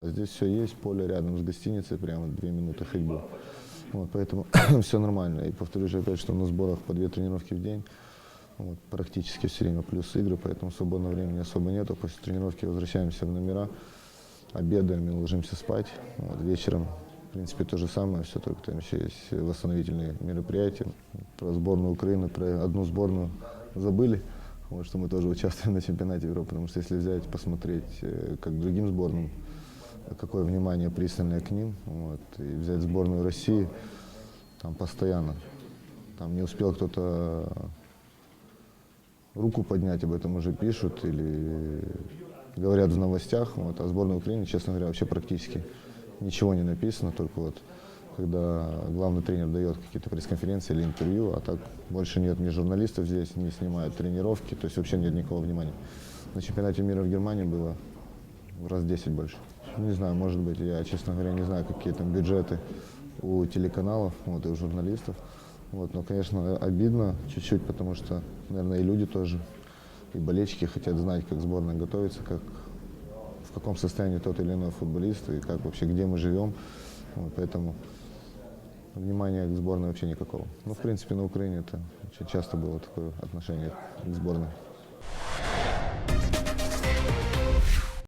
Здесь все есть, поле рядом с гостиницей, прямо две минуты ходьбы. Вот, поэтому все нормально. И повторюсь же опять, что на сборах по две тренировки в день. Вот, практически все время плюс игры, поэтому свободного времени особо нету. После тренировки возвращаемся в номера, обедаем и ложимся спать. Вот, вечером, в принципе, то же самое, все только там еще есть восстановительные мероприятия. Про сборную Украины, про одну сборную забыли. Вот, что мы тоже участвуем на чемпионате Европы, потому что если взять, посмотреть, э, как другим сборным, какое внимание пристальное к ним, вот, и взять сборную России, там постоянно, там не успел кто-то руку поднять, об этом уже пишут или говорят в новостях, вот, а сборной Украины, честно говоря, вообще практически ничего не написано, только вот когда главный тренер дает какие-то пресс-конференции или интервью, а так больше нет ни журналистов здесь, не снимают тренировки, то есть вообще нет никакого внимания. На чемпионате мира в Германии было в раз 10 больше. Не знаю, может быть, я, честно говоря, не знаю, какие там бюджеты у телеканалов, вот, и у журналистов. Вот, но, конечно, обидно чуть-чуть, потому что, наверное, и люди тоже, и болельщики хотят знать, как сборная готовится, как, в каком состоянии тот или иной футболист, и как вообще, где мы живем. Вот, поэтому внимания к сборной вообще никакого. Ну, в принципе, на Украине это очень часто было такое отношение к сборной.